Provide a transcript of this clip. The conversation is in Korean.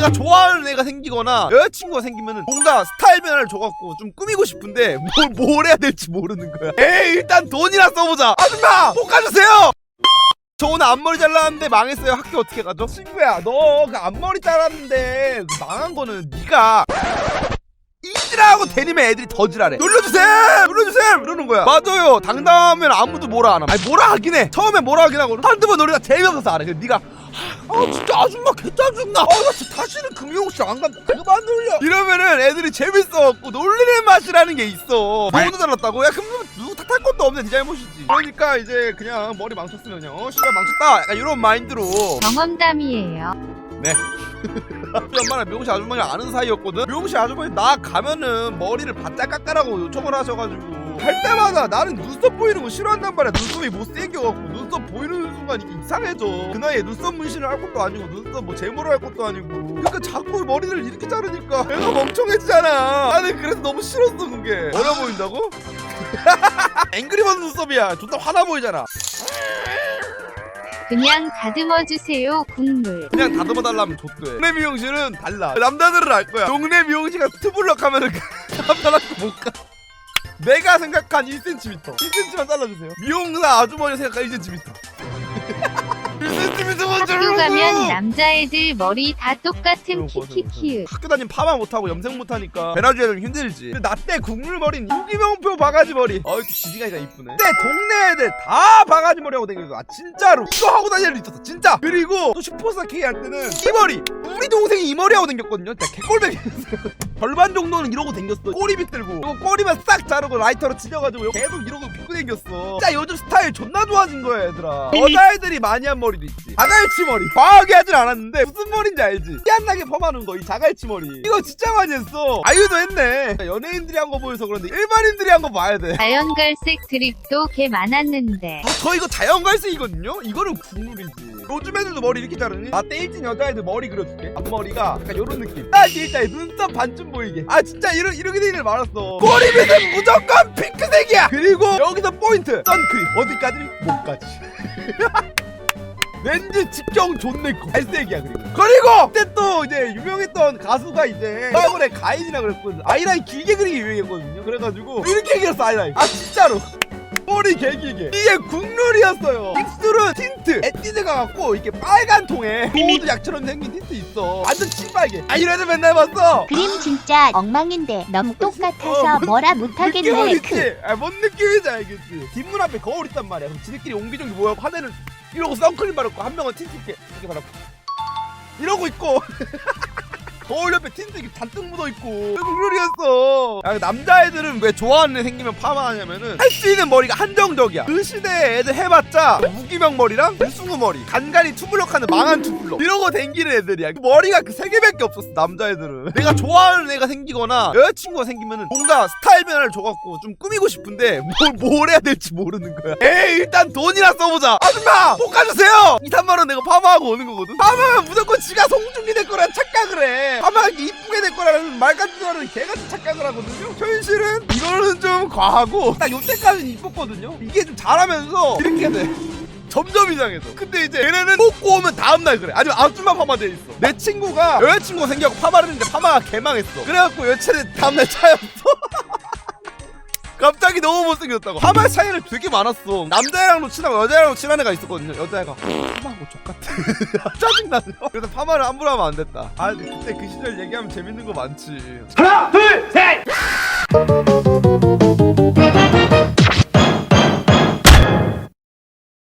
내가 좋아하는 애가 생기거나 여자친구가 생기면은 뭔가 스타일 변화를 줘갖고 좀 꾸미고 싶은데 뭘, 뭘 해야 될지 모르는 거야. 에이 일단 돈이나 써보자. 아줌마 볶아주세요! 저 오늘 앞머리 잘랐는데 망했어요. 학교 어떻게 가죠? 친구야 너 그 앞머리 잘랐는데 그 망한 거는 네가 이지라고 데리면 애들이 더 지랄해. 놀려주세요 놀려주세요 이러는 거야. 맞아요. 당당하면 아무도 뭐라 안 함. 아니 뭐라 하긴 해. 처음에 뭐라 하긴 하고 한두 번 노리다 재미없어서 안 해. 근데 네가 아 진짜 아줌마 개짜증나. 아나 진짜 다시는 금융실 안 간다. 그만 놀려. 이러면은 애들이 재밌어갖고 놀리는 맛이라는 게 있어. 너도 잘랐다고? 야 그럼 누구 탓할 것도 없네 네 잘못이지. 그러니까 이제 그냥 머리 망쳤으면 그냥 어 씨발 망쳤다. 약간 이런 마인드로. 경험담이에요. 우리 엄마랑 미용실 아주머니랑 아는 사이였거든. 미용실 아주머니 나 가면은 머리를 바짝 깎아라고 요청을 하셔가지고 할 때마다 나는 눈썹 보이는 거 싫어한단 말이야 눈썹이 못생겨갖고 눈썹 보이는 순간 이게 이상해져 그 나이에 눈썹 문신을 할 것도 아니고 눈썹 뭐 제모를 할 것도 아니고 그러니까 자꾸 머리를 이렇게 자르니까 애가 멍청해지잖아 나는 그래서 너무 싫었어 그게 어려 보인다고? 앵그리버드 눈썹이야 존나 화나 보이잖아 그냥 다듬어 주세요 국물. 그냥 다듬어 달라면 줬대. 동네 미용실은 달라. 남자들은 알 거야. 동네 미용실가 투블럭 하면은 남자랑도 못 가. 내가 생각한 1cm. 1cm만 잘라주세요. 미용사 아주머니 생각한 1cm. 1cm만 학교. 가면 남자애들 머리 다 똑같은. 키키키. 학교 다니면 파마 못하고 염색 못하니까 베라주에 좀 힘들지 근데 나때 국물 머리는 유기명표 바가지 머리 어이 지지가니까 이쁘네 근데 동네 애들 다 바가지 머리하고 다니면서 아 진짜로 이거 하고 다니는 있었어 진짜 그리고 또 슈퍼스타 K 할 때는 이 머리 우리 동생이 이 머리 하고 다녔거든요 진짜 개꼴뱅이였어요 절반 정도는 이러고 다녔어. 꼬리 빗들고. 그리고 꼬리만 싹 자르고 라이터로 찢어가지고 계속 이러고 빗고 다녔어. 진짜 요즘 스타일 존나 좋아진 거야 얘들아. 여자애들이 많이 한 머리도 있지. 자갈치 머리. 과하게 하진 않았는데 무슨 머리인지 알지? 희한하게 펌하는 거 이 자갈치 머리. 이거 진짜 많이 했어. 아유도 했네. 연예인들이 한 거 보여서 그런데 일반인들이 한 거 봐야 돼. 자연갈색 드립도 개 많았는데. 아, 저 이거 자연갈색이거든요? 이거는 국물이지. 요즘 애들도 머리 이렇게 자르니? 나 때일진 여자애들 머리 그려줄게. 앞머리가 약간 요런 느낌. 딱 일자에 눈썹 반쯤 보이게. 아, 진짜 이러, 이렇게 되는 일 많았어. 꼬리 밑은 무조건 핑크색이야! 그리고 여기서 포인트! 선크림. 어디까지? 목까지. 렌즈 직경 존내 커. 갈색이야, 그리고. 그리고! 그때 또 이제 유명했던 가수가 이제 얼굴에 가인이라 그랬거든. 아이라인 길게 그리기 유행했거든요. 그래가지고 이렇게 그렸어, 아이라인. 아, 진짜로. 머리 개기게 이게 국룰이었어요. 입술은 틴트. 에뛰드가 갖고 이렇게 빨간 통에 모두 약처럼 생긴 틴트 있어. 완전 신빨개. 아 애들 맨날 봤어. 그림 진짜 엉망인데 너무 똑같아서 어, 뭔 뭐라 느낌은 못하겠네. 있지 아, 뭔 느낌인지 알겠지. 뒷문 앞에 거울 있단 말이야. 그럼 지들끼리 옹기종기 모여갖고 한 애는 이러고 선크림 바르고 한 명은 틴트 이렇게. 이렇게 바르고 이러고 있고 거울 옆에 틴트 이렇게 잔뜩 묻어있고 야, 남자애들은 왜 좋아하는 애 생기면 파마하냐면은 할 수 있는 머리가 한정적이야. 그 시대에 애들 해봤자 무기명 머리랑 유승우 머리 간간히 투블럭하는 망한 투블럭 이러고 댕기는 애들이야. 그 머리가 그 세 개밖에 없었어 남자애들은. 내가 좋아하는 애가 생기거나 여자친구가 생기면은 뭔가 스타일 변화를 줘갖고 좀 꾸미고 싶은데 뭘, 뭘 해야 될지 모르는 거야. 에이 일단 돈이나 써보자. 아줌마 볶아주세요! 2, 3만원 내가 파마하고 오는 거거든. 파마하면 무조건 지가 송중기 될 거라는 착각을 해 파마하기 이쁘게 될 거라는 말 같은 소리는 개같이 착각을 하거든요 현실은 이거는 좀 과하고 딱 요때까지는 이뻤거든요 이게 좀 잘하면서 이렇게 돼 점점 이상해져. 근데 이제 얘네는 뽑고 오면 다음날 그래. 아니면 아줌마 파마 돼 있어. 내 친구가 여자친구가 생겨갖고 파마를 했는데 파마가 개망했어. 그래갖고 여친은 다음날 차였어. 갑자기 너무 못생겼다고. 파마 차이를 되게 많았어. 남자애랑도 친하고 여자애랑도 친한 애가 있었거든요. 여자애가 파마하고 족같아. 짜증나요. 그래서 파마를 함부로 하면 안 됐다. 아 근데 그 시절 얘기하면 재밌는 거 많지. 하나 둘 셋.